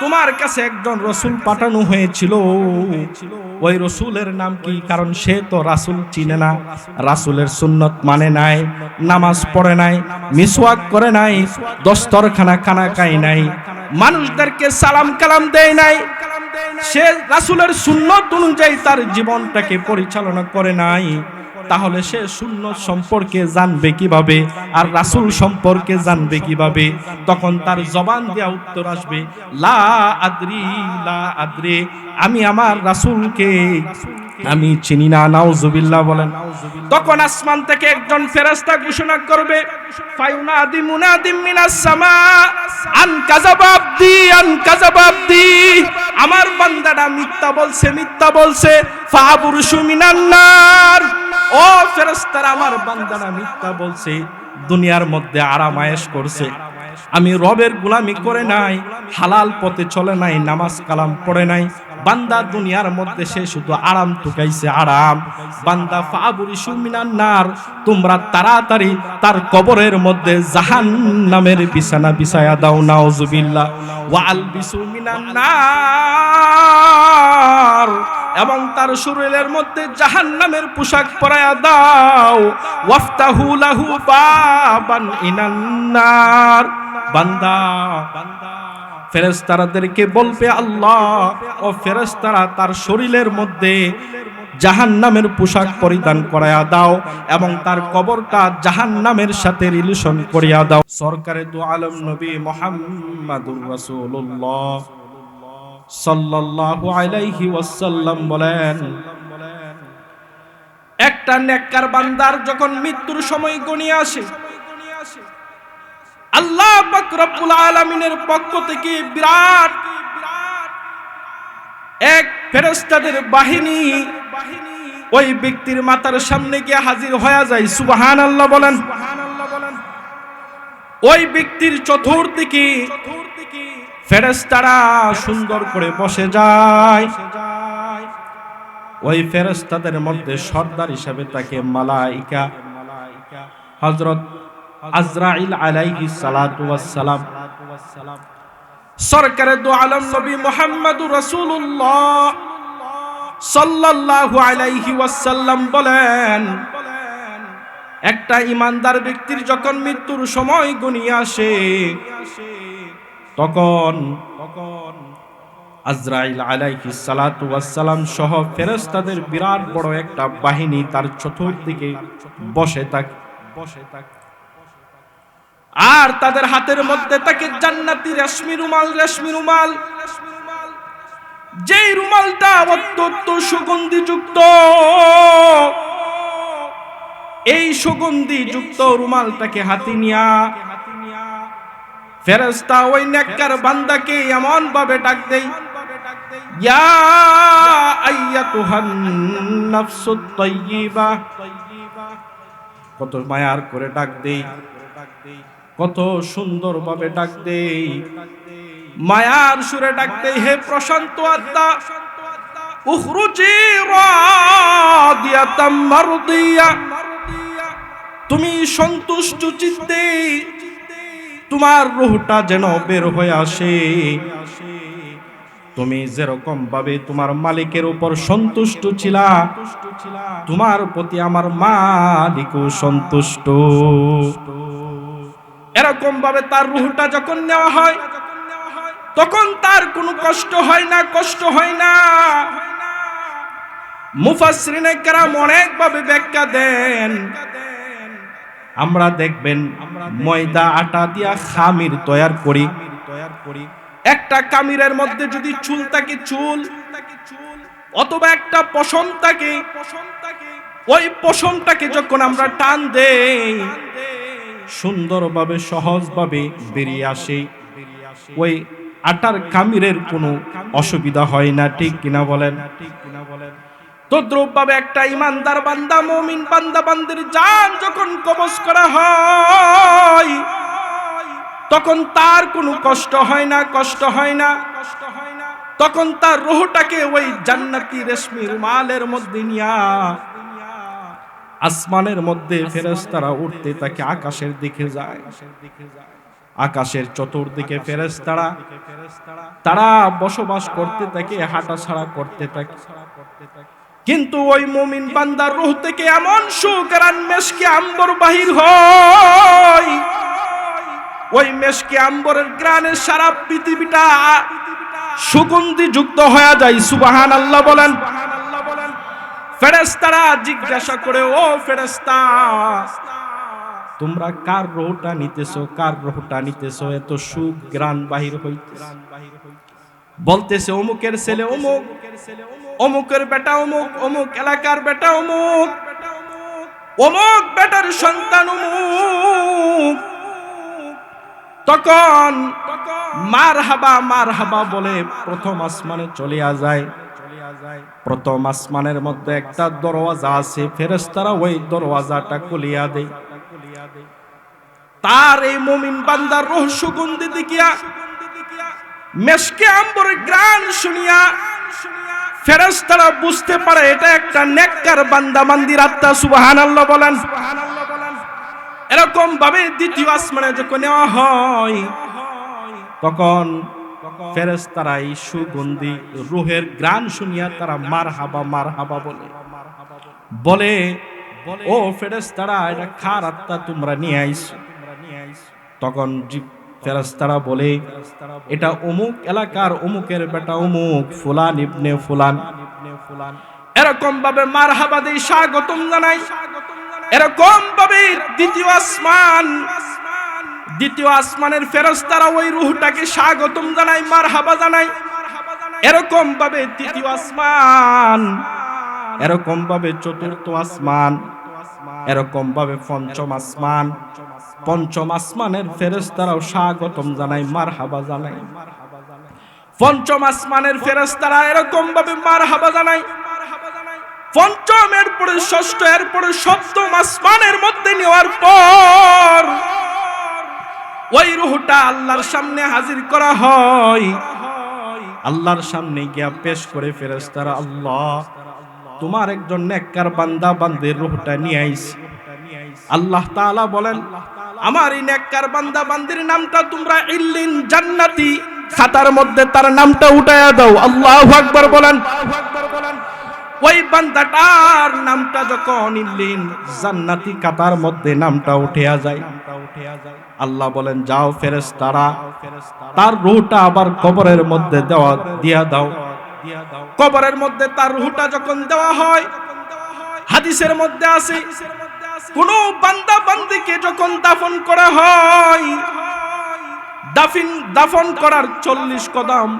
তোমার কাছে একজন রসুল পাঠানো হয়েছিল। ওই রসুলের নাম কি? কারণ সে তো রাসুল চিনে না, রাসুলের সুন্নত মানে নাই, নামাজ পড়ে নাই, মিসওয়াক করে নাই, দস্তরখানা খানা খাই নাই, মানুষদেরকে সালাম কালাম দেয় নাই। সে রাসুলের সুন্নত অনুযায়ী তার জীবনটাকে পরিচালনা করে নাই। তাহলে সে শূন্য সম্পর্কে জানবে কীভাবে আর রাসুল সম্পর্কে জানবে কীভাবে। তখন তার জবান দেওয়া উত্তর আসবে, লা আদ্রি, লা আদ্রে, আমি আমার রাসুলকে আমি চিনি না, নাউজুবিল্লাহ বলেন। তখন আসমান থেকে একজন ফেরেশতা ঘোষণা করবে, ফায়ুনাদি মুনাদিম মিনাস সামা, আন কাযাবা আন কাযাবা আমার বান্দাটা মিথ্যা বলছে মিথ্যা বলছে ফাবুরুশু মিনান নার। ও ফেরেশতারা, আমার বান্দাটা মিথ্যা বলছে, দুনিয়ার মধ্যে আরাম আয়েশ করছে। আমি রবের গুলামি করে নাই, হালাল পথে চলে নাই, নামাজ কালাম পড়ে নাই। বান্দা দুনিয়ার মধ্যে সে শুধু আরাম টুকাইছে আরাম। বান্দা ফাবুরি সুমিনার নার, তোমরা তাড়াতাড়ি তার কবরের মধ্যে জাহান নামের বিছানা বিছায়া দাও, নাউজুবিল্লাহ। ওয়াল বিসুমিনান নার এবং তার শরীরের মধ্যে জাহান নামের পোশাক পরায়া দাও। ওয়াফতাহু লাহু বাবান ইনান্নার। বান্দা ফেরেস্তারাদেরকে বলবে, আল্লাহ, ও ফেরেস্তারা তার শরীরের মধ্যে জাহান নামের পোশাক পরিধান করাইয়া দাও এবং তার কবরটা জাহান নামের সাথে রিলেশন করিয়া দাও। সরকারে দু আলম নবী মোহাম্মদুর রাসূলুল্লাহ। সাল্লাল্লাহু আলাইহি ওয়াসাল্লাম বলেন, একটা নেককার বান্দার যখন মৃত্যুর সময় আসে, আল্লাহ পাক রব্বুল আলামিনের পক্ষ থেকে বিরাট এক ফেরেশতাদের বাহিনী ওই ব্যক্তির মাথার সামনে গিয়ে হাজির হয়ে যায়। সুবহানাল্লাহ বলেন। ওই ব্যক্তির চতুর্দিকে ফেরেশতারা সুন্দর করে বসে যায়। ওই ফেরেস্তাদের মধ্যে সর্দার হিসাবে তাকে মালাইকা। হযরত আজরাইল আলাইহিস সালাতু ওয়াস সালাম সরকারে দু আলম নবী মুহাম্মদুর রাসূলুল্লাহ সাল্লাল্লাহু আলাইহি ওয়াসাল্লাম বলেন, একটা ইমানদার ব্যক্তির যখন মৃত্যুর সময় গনিয়ে আসে তখন আজরাইল আলাইহি সালাতু ওয়াসসালাম সহ ফেরেশতাদের বিরাট বড় একটা বাহিনী তার চতুর্দিকে বসে থাকে। বসে থাকে আর তাদের হাতের মধ্যে থাকে জান্নাতি রেশমি রুমাল রেশমি রুমাল। যেই রুমালটা অত্যন্ত সুগন্ধি যুক্ত এই সুগন্ধি যুক্ত রুমালটাকে হাতে নিয়া ফেরেস্তা ওই নেককার বান্দাকে এমন ভাবে ডাক দেই ইয়া আইয়াতুহান নাফসুত কত মায়ার করে ডাক দেই কত সুন্দর ভাবে ডাক দেই মায়ার সুরে ডাক দেই হে প্রশান্ত আত্মা, উখরুজি রাদিয়াতাম মারদিয়া। তুমি সন্তুষ্ট চিত্তে তোমার রুহটা যেন বের হয়ে আসে। তুমি যেরকম ভাবে তোমার মালিকের উপর সন্তুষ্ট ছিলা, তোমার প্রতি আমার মালিকও সন্তুষ্ট। এরকম ভাবে তার রুহটা যখন নেওয়া হয়, তখন তার কোনো কষ্ট হয় না, কষ্ট হয় না। মুফাসরিনে কেরাম অনেকভাবে ব্যাখ্যা দেন। আমরা দেখবেন ময়দা আটা দিয়া খামির তৈয়ার করি। একটা কামিরের মধ্যে যদি চুল থাকে, চুল। অথবা একটা পশম থাকে, ওই পশমটাকে যখন আমরা টান দেই, সুন্দরভাবে, সহজভাবে বেরিয়ে আসে। ওই আটার কামিরের কোনো অসুবিধা হয় না ঠিক কিনা বলেন ঠিক কিনা বলেন? তদ্রুপভাবে একটা ইমানদার বান্দা, মমিন বান্দা, বান্দির জান যখন কবজ করা হয়, তখন তার কোনো কষ্ট হয় না, কষ্ট হয় না। তখন তার রোহটাকে ওই জান্নাতি রেশমি রুমালের মধ্যে নিয়া, আসমানের মধ্যে ফেরেশতারা উঠতে তাকে আকাশের দিকে যায়। আকাশের চতুর্দিকে ফেরেশতারা, তারা বসবাস করতে থাকে হাঁটা ছাড়া করতে থাকে। কিন্তু ওই মুমিন বান্দার রুহ থেকে এমন সুকরান মেশকে আম্বর বাহির হয়। ওই মেশকে আম্বরের গ্রানে সারা পৃথিবীটা সুগন্ধি যুক্ত হয়ে যায় সুবাহান আল্লাহ বলেন। ফেরেস্তারা জিজ্ঞাসা করে, ও ফেরেস্তা তোমরা কার রোহটা নিতেছো, কার রোহটা নিতেছো? এত সুখ গ্রান বাহির হইতেছে। বলতেছে, অমুকের ছেলে, অমুক। অমুকের বেটা অমুক অমুক এলাকার বেটা অমুক অমুক বেটার সন্তান অমুক। তখন মার হাবা মার হাবা বলে প্রথম আসমানে চলিয়া যায় প্রথম আসমানের মধ্যে একটা দরওয়াজা আছে ফেরেস্তারা ওই দরওয়াজাটা খুলিয়া দেয়। তার এই মুমিন বান্দার রোহ সুগন্ধি দেখিয়া, মেশকে আম্বরের গ্রান শুনিয়া ফেরেশতারা বুঝতে পারে এটা একটা নেককার বান্দা বান্দির আত্মা সুবহানাল্লাহ বলেন। এরকম ভাবে দ্বিতীয় আসমানে যখন নেওয়া হয় তখন ফেরেশতারা এই সুগন্ধি রুহের গ্রান শুনিয়া তারা মার হাবা মার হাবা বলে। বলে ও ফেরেশতারা এটা খার আত্মা তোমরা নিয়ে আইছো? তখন ফেরেশতারা বলে, এটা অমুক এলাকার অমুকের বেটা অমুক, ফুলান ইবনে ফুলান। এরকম ভাবে মার হাবা দিয়ে স্বাগতম জানাই। এরকম ভাবে দ্বিতীয় আসমান, দ্বিতীয় আসমানের ফেরস্তারা ওই রুহটাকে স্বাগতম জানাই মার হাবা জানাই। এরকম ভাবে তৃতীয় আসমান এরকম ভাবে চতুর্থ আসমান এরকম ভাবে পঞ্চম আসমান পঞ্চম আসমানের ফেরেস্তারাও স্বাগতম জানাই মার হাবা জানাই। পঞ্চম আসমানের ফেরেস্তারা এরকম ভাবে মার হাবা জানাই। পঞ্চম, এরপরে ষষ্ঠ, এরপরে সপ্তম আসমানের মধ্যে নেওয়ার পর ওই রুহটা আল্লাহর সামনে হাজির করা হয়। আল্লাহর সামনে গিয়া পেশ করে ফেরেস্তারা আল্লাহ, তোমার একজন নেককার বান্দা বান্দের রুহটা নিয়ে আইছি আল্লাহ তাআলা বলেন আমার এই নেককার বান্দা, বান্দির নামটা তোমরা ইল্লিন জান্নাতি। খাতার মধ্যে তার নামটা উঠায়া দাও। আল্লাহু আকবার বলেন। ওই বান্দাটার নামটা যখন ইল্লিন জান্নাতি খাতার মধ্যে নামটা উঠিয়া যায়। আল্লাহ বলেন, যাও ফেরেশতারা, তার রূহটা আবার কবরের মধ্যে দেওয়া, দিয়া দাও। কবরের মধ্যে তার রূহটা যখন দেওয়া হয়, হাদিসের মধ্যে আছে কোন বান্দা বান্দিকে যখন দাফন করা হয়, দাফিন, দাফন করার চল্লিশ কদম,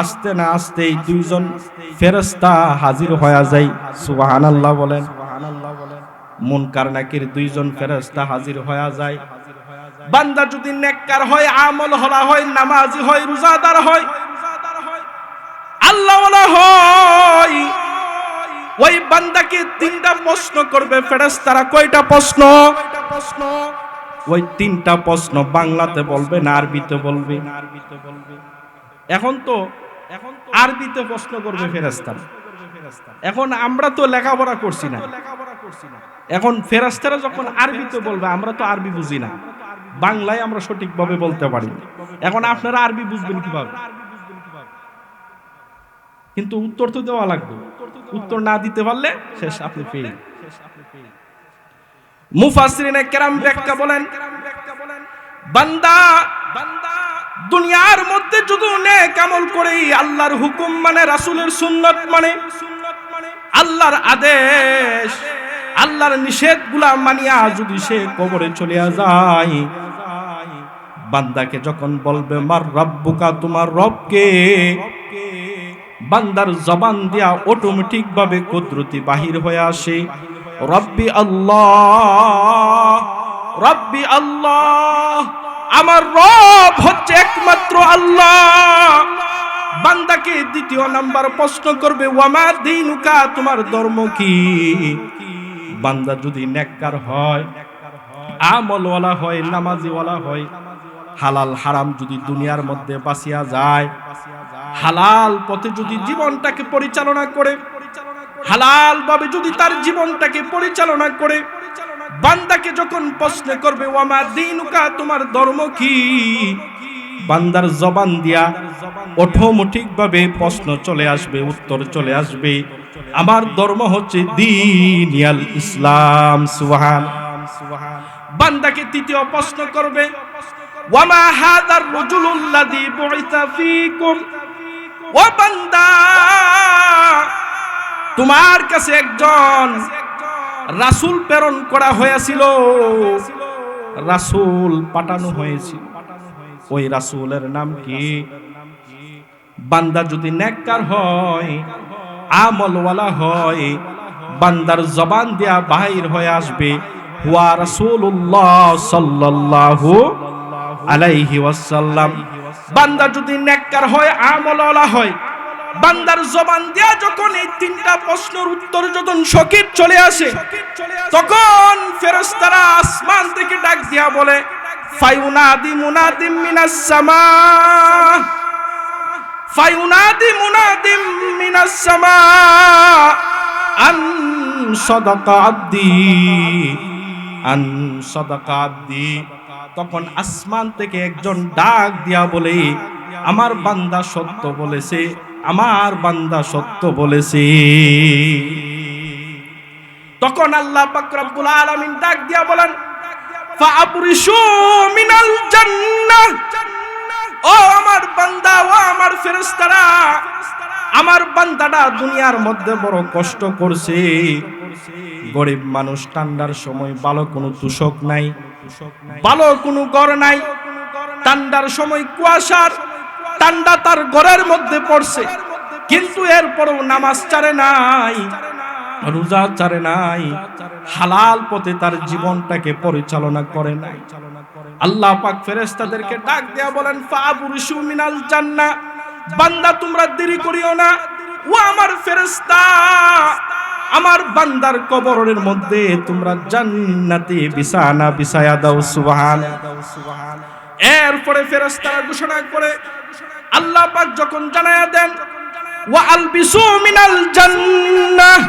আসতে না আসতেই দুইজন ফেরেস্তা হাজির হয়ে যায় সুবাহান আল্লাহ বলেন। মুনকার নাকির দুইজন ফেরেস্তা হাজির হয়ে যায়। বান্দা যদি নেককার হয়, আমল হলা হয়, নামাজি হয়, রোজাদার হয় আল্লাহ হয় ওই বান্দাকে তিনটা প্রশ্ন করবে ফেরেশতারা কয়টা প্রশ্ন? ওই তিনটা প্রশ্ন বাংলাতে বলবে না আরবিতে বলবে? এখন তো এখন আরবিতে প্রশ্ন করবে ফেরেশতারা। এখন আমরা তো লেখাপড়া করছি না। এখন ফেরাস্তারা যখন আরবিতে বলবে আমরা তো আরবি বুঝি না। বাংলায় আমরা সঠিকভাবে বলতে পারি এখন আপনারা আরবি বুঝবেন কীভাবে? কিন্তু উত্তর তো দেওয়া লাগবে। উত্তর না দিতে পারলে শেষ আপনি পেয়ে মুফাসরিনে কেরাম ব্যাখ্যা বলেন বান্দা বান্দা দুনিয়ার মধ্যে যদি নেক আমল করে আল্লাহর হুকুম মানে রাসূলের সুন্নাত মানে আল্লাহর আদেশ আল্লাহর নিষেধগুলা মানিয়া যদি সে কবরে চলে যায় বান্দাকে যখন বলবে মার রব্বুকা তোমার রবকে? বান্দার জবান দিয়া অটোমেটিক ভাবে কুদরতি বাহির হয়ে আসে। রব্বি আল্লাহ রব্বি আল্লাহ, আমার রব হচ্ছে একমাত্র আল্লাহ। বান্দাকে দ্বিতীয় নাম্বার প্রশ্ন করবে, ওয়ামা দিনুকা, তোমার ধর্ম কি? বান্দা যদি নেককার হয়, আমলওয়ালা হয়, নামাজিওয়ালা হয়, হালাল হারাম যদি দুনিয়ার মধ্যে বাঁচিয়া যায় হালাল পথে যদি জীবনটাকে পরিচালনা করে, হালাল ভাবে যদি তার জীবনটাকে পরিচালনা করে, বান্দাকে যখন প্রশ্ন করবে, ওয়ামা দিনুকা, তোমার ধর্ম কি? বান্দার জবান দিয়া অটোমেটিক ভাবে প্রশ্ন চলে আসবে, উত্তর চলে আসবে। আমার ধর্ম হচ্ছে দিনিয়াল ইসলাম, সুবহান। বান্দাকে তৃতীয় প্রশ্ন করবে, ওয়ামা হাদার রাজুলুল্লাযী বুইসা ফীকুম? ও বান্দা, তোমার কাছে একজন রাসূল প্রেরণ করা হয়েছিল। রাসূল পাঠানো হয়েছিল। ওই রাসূলের নাম কি? বান্দা যদি নেককার হয়, আমলওয়ালা হয়, বান্দার জবান দিয়া বাহির হয়ে আসবে। হুয়া রাসূলুল্লাহ সাল্লাল্লাহু আলাইহি ওয়াসাল্লাম। বান্দা যদি নেককার হয়, আমলওয়ালা হয়। বান্দার জবান দিয়া যখন এই তিনটা প্রশ্নের উত্তর যখন শকির চলে আসে, তখন ফেরেশতারা আসমান থেকে ডাক দিয়া বলে, ফায়ুনাদি মুনাদিম মিনাস সামা ফায়ুনাদি মুনাদিম মিনাস সামা আন সাদাকা আব্দি, আন সাদাকা আব্দি। তখন আসমান থেকে একজন ডাক দিয়া বলে, আমার বান্দা সত্য বলেছে, আমার বান্দা সত্য বলেছে। তখন আল্লাহ পাক রব্বুল আলামিন ডাক দিয়া বলেন মিনাল ও আমার বান্দা, ও আমার আমার বান্দাটা দুনিয়ার মধ্যে বড় কষ্ট করছে। গরিব মানুষ ঠান্ডার সময় ভালো কোনো তুষক নাই। ভালো কোনো ঘর নাই। ঠান্ডার সময় কুয়াশার ঠান্ডা তার ঘরের মধ্যে পড়ছে। কিন্তু এরপরও নামাজ চারে নাই রোজা চারে নাই হালাল পথে তার জীবনটাকে পরিচালনা করে নাই। আল্লাহ পাক ফেরেশতাদেরকে ডাক দেয়া বলেন ফাবুরুশু মিনাল জান্নাহ। বান্দা তোমরা দেরি করিও না। ও আমার ফেরেশতা। আমার বান্দার কবরের মধ্যে তোমরা জান্নাতে বিছানা বিছায়া দাও, সুবহান। এরপরে ফেরেশতারা ঘোষণা করে, আল্লাহ পাক যখন জানায়া দেন, ওয়া আলবিসু মিনাল জান্নাহ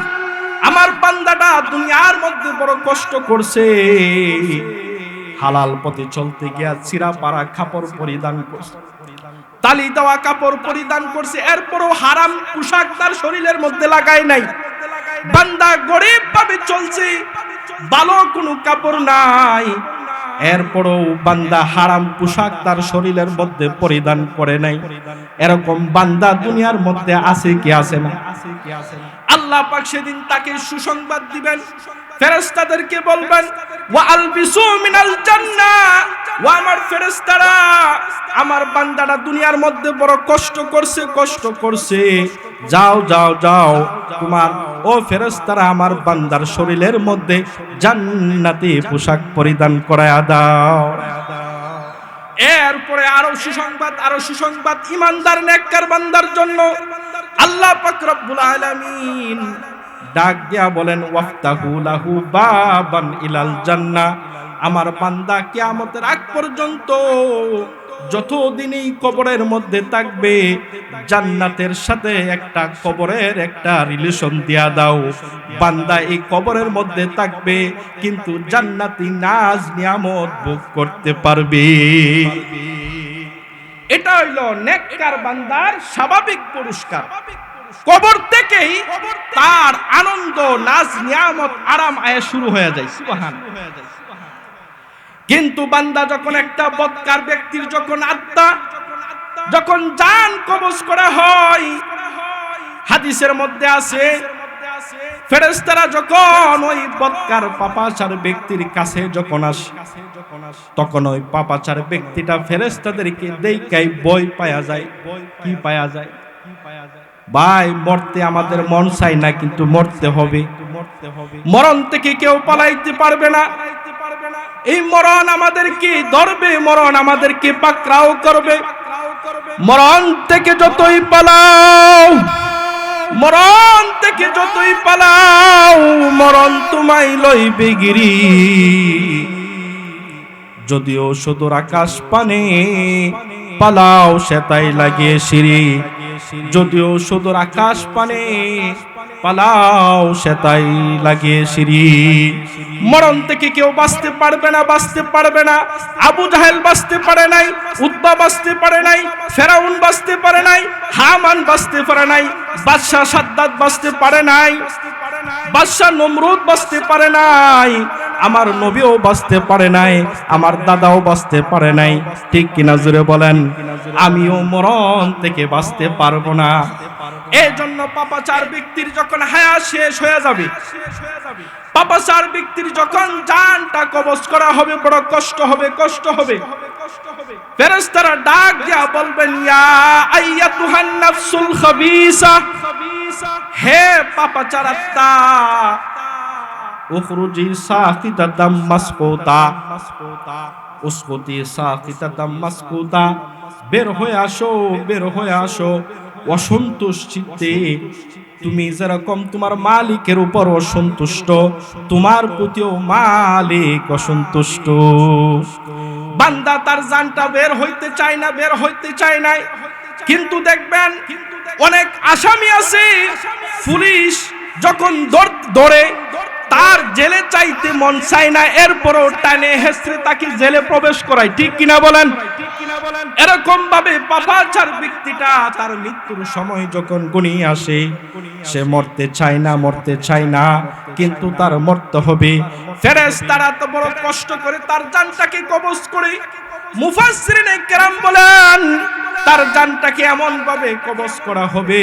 আমার বান্দাটা দুনিয়ার মধ্যে বড় কষ্ট করছে। হালাল পথে চলতে গিয়া চিরা পাড়া কাপড় পরিধান করছে, তালি দেওয়া কাপড় পরিধান করছে, এরপরও হারাম পোশাক তার শরীরের মধ্যে লাগায় নাই। বান্দা গরিব ভাবে চলছে, ভালো কোনো কাপড় নাই। এরপরও বান্দা হারাম পোশাক তার শরীরের মধ্যে পরিধান করে নাই। এরকম বান্দা দুনিয়ার মধ্যে আছে কি আছে না? আল্লাহ পাক সেদিন তাকে সুসংবাদ দিবেন। ফেরেশতাদেরকে বলবেন, ওয়া আলবিসু মিনাল জান্নাহ ও আমার ফেরেশতারা, আমার বান্দাটা দুনিয়ার মধ্যে বড় কষ্ট করছে কষ্ট করছে। যাও যাও যাও, তোমার ও ফেরস্তারা আমার বান্দার শরীরের মধ্যে জান্নাতি পোশাক পরিধান করে দাও। এরপরে আরও সুসংবাদ আরও সুসংবাদ, ইমানদার, নেককার বান্দার জন্য। আল্লাহ পাক রব্বুল আলামিন ডাক দিয়া বলেন, ওয়াফতাহু লাহু বাবান ইলাল জান্নাহ। আমার বান্দা কিয়ামতের আগ পর্যন্ত যতদিন এই কবরের মধ্যে থাকবে, জান্নাতের সাথে একটা কবরের একটা রিলেশন দিয়া দাও। বান্দা এই কবরের মধ্যে থাকবে, কিন্তু জান্নাতি নাজ নিয়ামত ভোগ করতে পারবে। এটা হইল নেককার বান্দার স্বাভাবিক পুরস্কার। কবর থেকেই তার আনন্দ, নাজ, নিয়ামত, আরাম আয়া শুরু হয়ে যায়। সুবহান কিন্তু বান্দা যখন একটা বৎকার ব্যক্তির যখন আত্মা, যখন জান কবজ করা হয়, হাদিসের মধ্যে আছে ফেরেস্তারা যখন ওই বৎকার পাপাচার ব্যক্তির কাছে যখন আসে, তখন ওই পাপাচার ব্যক্তিটা ফেরেস্তাদেরকে দেখাই বই পায়া যায়। কি পায়া যায়? ভাই, মরতে আমাদের মন চাই না, কিন্তু মরতে হবে। মরণ থেকে কেউ পালাইতে পারবে না। এই মরণ আমাদেরকে ধরবে, মরণ আমাদেরকে পাকড়াও করবে। মরণ থেকে যতই পালাও, মরণ থেকে যতই পালাও, মরণ তোমায় লইবে গিরি। যদিও সুদূর আকাশ পানে পালাও, সেতাই লাগিয়ে সিঁড়ি। যদিও সুদূর আকাশ পানে পালাও সেতাই লাগিয়ে সিঁড়ি। মরণ থেকে কেউ বাঁচতে পারবে না, বাঁচতে পারবে না। আবু জাহেল বাঁচতে পারে নাই, উদ্বা বাঁচতে পারে নাই, ফেরাউন বাঁচতে পারে নাই, হামান বাঁচতে পারে নাই, বাদশাহ সাদ্দাত বাঁচতে পারে নাই, বাদশাহ নমরুদ বাঁচতে পারে নাই। আমার নবীও বাঁচতে পারে নাই, আমার দাদাও বাঁচতে পারে নাই। ঠিক কিনা জুড়ে বলেন? আমিও মরণ থেকে বাঁচতে পারব না। এই জন্য পাপাচার ব্যক্তির যখন হায়া শেষ হয়ে যাবে, পাপাচার ব্যক্তির যখন জানটা কবজ করা হবে, বড় কষ্ট হবে কষ্ট হবে। ফেরেশতারা ডাক দিয়া বলবেন, ইয়া আইয়াতুহান নাফসুল খাবিসা, হে পাপাচার আত্মা উখরুজি সাকিতাতাম মাসকুতা উসকুতি সাকিতাতাম মাসকুতা বের হয়ে আসো, বের হয়ে আসো। অসন্তোষ চিত্তে তুমি যেরকম তোমার মালিকের উপর অসন্তুষ্ট, তোমার প্রতিও মালিক অসন্তুষ্ট। বান্দা তার জানটা বের হইতে চায় না, বের হইতে চায় নাই। কিন্তু দেখবেন অনেক আসামি আছে। পুলিশ যখন দৌড়ে তার জেলে চাইতে মন চায় না, এরপরও টানে হেসরে তাকে জেলে প্রবেশ করায়। ঠিক কিনা বলেন? এরকম ভাবে পাপাচার ব্যক্তিটা তার মৃত্যুর সময় যখন গুনি আসে, সে মরতে চায় না, মরতে চায় না, কিন্তু তার মরতে হবে। ফেরেস তারা তো বড় কষ্ট করে তার জানটাকে কবজ করে মুফাসসিরিনে কেরাম বলেন, তার জানটাকে এমন ভাবে কবজ করা হবে।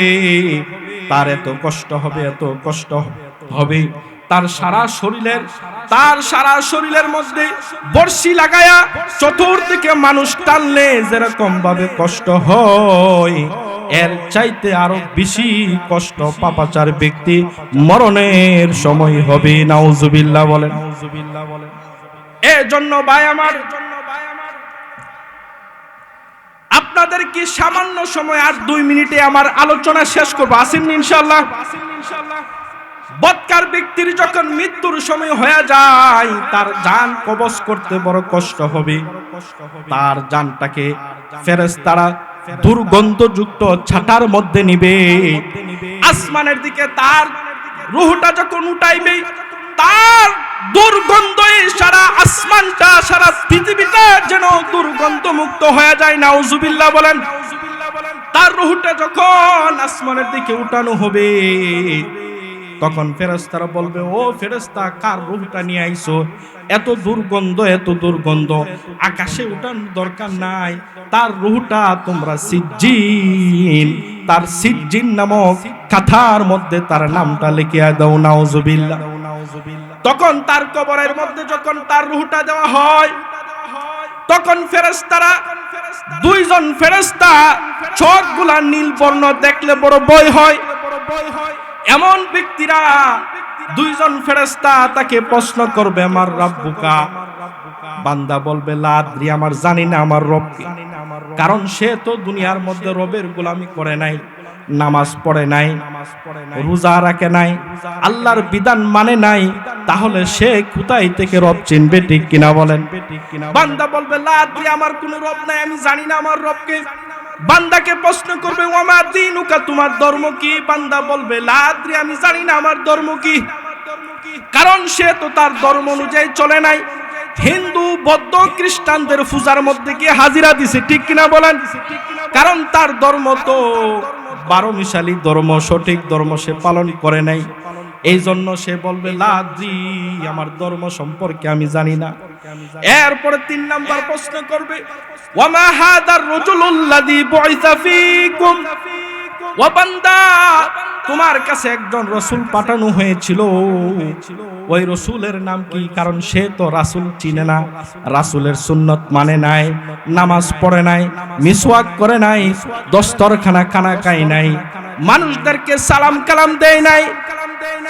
তার এত কষ্ট হবে, এত কষ্ট হবে। তার সারা শরীরের, তার সারা শরীরের মধ্যে বর্ষি লাগায়া চতুর্দিকে মানুষ টানলে যেরকম ভাবে কষ্ট হয়, এর চাইতে আরও বেশি কষ্ট পাপাচার ব্যক্তি মরণের সময় হবে। নাউজুবিল্লাহ বলেন। নাউজুবিল্লাহ বলেন এই জন্য ভাই আমার, আপনাদের কি সামান্য সময় আর দুই মিনিটে আমার আলোচনা শেষ করব? আসেন ইনশাল্লাহ বৎকার ব্যক্তির যখন মৃত্যুর সময় হয়ে যায়, তার জান কবজ করতে বড় কষ্ট হবে। তার জানটাকে ফেরেস তারা দুর্গন্ধযুক্ত ছাটার মধ্যে নিবে। আসমানের দিকে তার রুহটা যখন উঠাইবে, তার দুর্গন্ধে সারা আসমানটা, সারা পৃথিবীটা যেন দুর্গন্ধ মুক্ত হয়ে যায়। না নাউজুবিল্লাহ বলেন, তার রুহটা যখন আসমানের দিকে উঠানো হবে তখন ফেরেস্তারা বলবে, ও ফেরেস্তা কার রুহটা নিয়ে আইসো এত দুর্গন্ধ এত দুর্গন্ধ। আকাশে উঠানোর দরকার নাই। তার রুহটা তোমরা সিজ্জিন। তার সিজ্জিন নামক কাথার মধ্যে তার নামটা লিখিয়া দাও, নাউজুবিল্লাহ। তখন তার কবরের মধ্যে যখন তার রুহটা দেওয়া হয়, তখন ফেরেস্তারা দুইজন ফেরেস্তা চোখগুলা নীল বর্ণ দেখলে বড় বই হয়। এমন ব্যক্তিরা দুইজন ফেরেস্তা তাকে প্রশ্ন করবে, আমার রাব্বুকা? বান্দা বলবে, লাদ্রি, আমার জানি না, আমার রবকে কারণ সে তো দুনিয়ার মধ্যে রবের গোলামি করে নাই, নামাজ পড়ে নাই, রোজা রাখে নাই, আল্লাহর বিধান মানে নাই, তাহলে সে কোথায় থেকে রব চিনবে, ঠিক কিনা বলেন? বান্দা বলবে, লাদ্রি, আমার কোনো রব নাই, আমি জানি না আমার রবকে বান্দাকে প্রশ্ন করবে, ওমা দিনুকা, তোমার ধর্ম কি? বান্দা বলবে লাদ্রি আমি জানি না আমার ধর্ম কি। কারণ সে তো তার ধর্ম অনুযায়ী চলে নাই। হিন্দু, বৌদ্ধ, খ্রিস্টানদের পূজার মধ্যে গিয়ে হাজিরা দিছে, ঠিক কিনা বলেন? কারণ তার ধর্ম তো বারো মিশালি ধর্ম, সঠিক ধর্ম সে পালন করে নাই। এই জন্য সে বলবে লাদ্রি আমার ধর্ম সম্পর্কে আমি জানি না। এরপরে তিন নাম্বার প্রশ্ন করবে ওয়ামা হাদার রাজুলুল্লাযী বুইসা ফীকুম? ও বান্দা তোমার কাছে একজন রসুল পাঠানো হয়েছিল। ওই রসুলের নাম কি? কারণ সে তো রাসুল চিনে না। রাসুলের সুন্নত মানে নাই নামাজ পড়ে নাই মিসওয়াক করে নাই দস্তরখানা খানা খাই নাই মানুষদেরকে সালাম কালাম দেয় নাই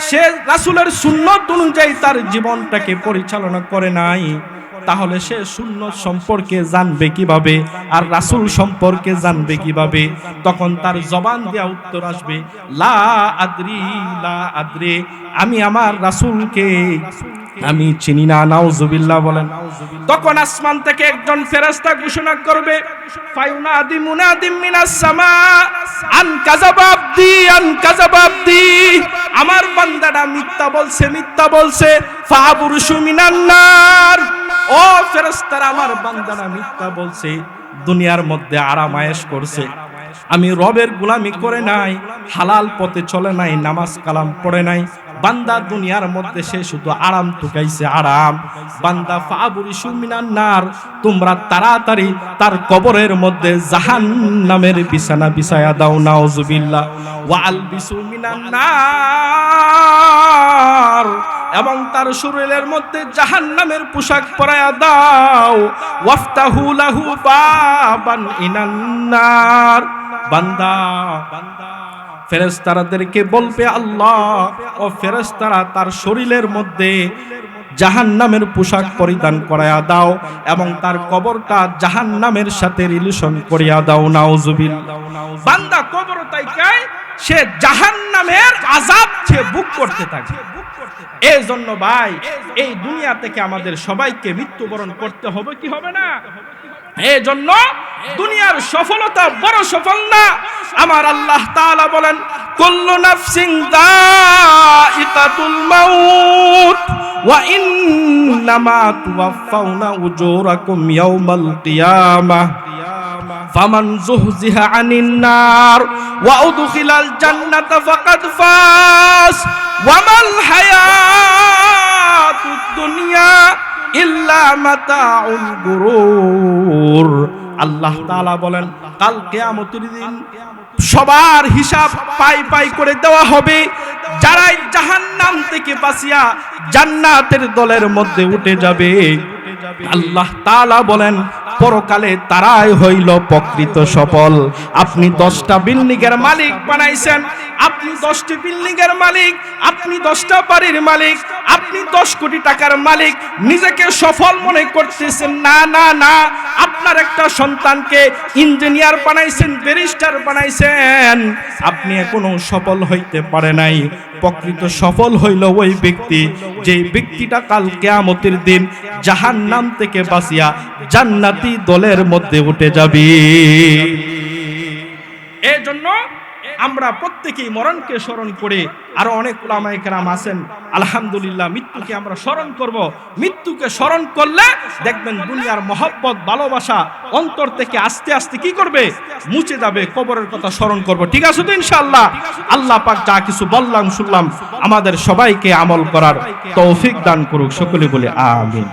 সে রাসুলের সুন্নত অনুযায়ী তার জীবনটাকে পরিচালনা করে নাই। তাহলে সে শূন্য সম্পর্কে জানবে কীভাবে আর রাসুল সম্পর্কে জানবে কীভাবে? তখন তার জবান দেওয়া উত্তর আসবে, লা আদ্রি, লা আদ্রে, আমি আমার রাসুলকে আমি চিনি না নাও নাউজুবিল্লাহ বলেন। তখন আসমান থেকে একজন ফেরেশতা ঘোষণা করবে আমার বান্দাটা মিথ্যা বলছে মিথ্যা বলছে ফাবুরুশু মিনান ও ফেরেশতারা, আমার বান্দাটা মিথ্যা বলছে, দুনিয়ার মধ্যে আরাম আয়েশ করছে। আমি রবের গুলামি করে নাই, হালাল পথে চলে নাই, নামাজ কালাম পড়ে নাই। বান্দা দুনিয়ার মধ্যে সে শুধু আরাম টুকাইছে, আরাম। বান্দা ফাবুরি সুমিনান নার, তোমরা তাড়াতাড়ি তার কবরের মধ্যে জাহান নামের বিছানা বিছায়া দাও, নাউজুবিল্লাহ। ওয়াল বিসুমিনান নার, এবং তার শরীরের মধ্যে জাহান নামের পোশাক পরায়া দাও। ওয়াফতাহু লাহু বাবান ইনান্নার বান্দা বান্দা ফেরেস্তারাদেরকে বলবে আল্লাহ, ও ফেরেস্তারা তার শরীরের মধ্যে জাহান নামের পোশাক পরিধান করায়া দাও এবং তার কবরটা জাহান নামের সাথে রিলেশন করিয়া দাও নাউজুবিল বান্দা কবর তাইকায় সে জাহান নামের আজাব সে বুক করতে থাকে। এই জন্য ভাই, এই দুনিয়া থেকে আমাদের সবাইকে মৃত্যুবরণ করতে হবে কি হবে না? এই জন্য দুনিয়ার সফলতা বড় সফল না আমার আল্লাহ তাআলা বলেন, কুল্লু নাফসিন দাইকাতুল মাউত, ওয়া ইন্নামা তুওয়াফাউনা উজুরাকুম ইয়াউমাল কিয়ামাহ আনিন নার, ওয়া উদখিলাল জান্নাতা ফাকাদ ফাস, ওয়া মাল হায়াতুদ দুনিয়া। আল্লাহ বলেন, কাল কিয়ামতের দিন সবার হিসাব পাই পাই করে দেওয়া হবে। যারাই জাহান্নাম থেকে বাঁচিয়া জান্নাতের দলের মধ্যে উঠে যাবে আল্লাহ তাআলা বলেন, পরকালে তারাই হইল প্রকৃত সফল। আপনি দশটা বিল্ডিংয়ের মালিক বানাইছেন, আপনি দশটি বিল্ডিংয়ের মালিক, আপনি দশটা বাড়ির মালিক, আপনি দশ কোটি টাকার মালিক, নিজেকে সফল মনে করতেছেন। না না না, আপনার একটা সন্তানকে ইঞ্জিনিয়ার বানাইছেন, ব্যারিস্টার বানাইছেন। আপনি এখনও সফল হইতে পারে নাই। প্রকৃত সফল হইল ওই ব্যক্তি যে ব্যক্তিটা কাল কেয়ামতের দিন জাহান নাম থেকে বাঁচিয়া জান্নাতি দলের মধ্যে উঠে যাবে। আমরা প্রত্যেকেই মরণকে স্মরণ করে আরও অনেক ওলামায়ে কেরাম আছেন। আলহামদুলিল্লাহ, মৃত্যুকে আমরা স্মরণ করব। মৃত্যুকে স্মরণ করলে দেখবেন দুনিয়ার মহব্বত, ভালোবাসা অন্তর থেকে আস্তে আস্তে কি করবে? মুছে যাবে, কবরের কথা স্মরণ করব। ঠিক আছে তো ইনশাআল্লাহ? আল্লাহ পাক যা কিছু বললাম, শুনলাম, আমাদের সবাইকে আমল করার তৌফিক দান করুক, সকলে বলে আমিন।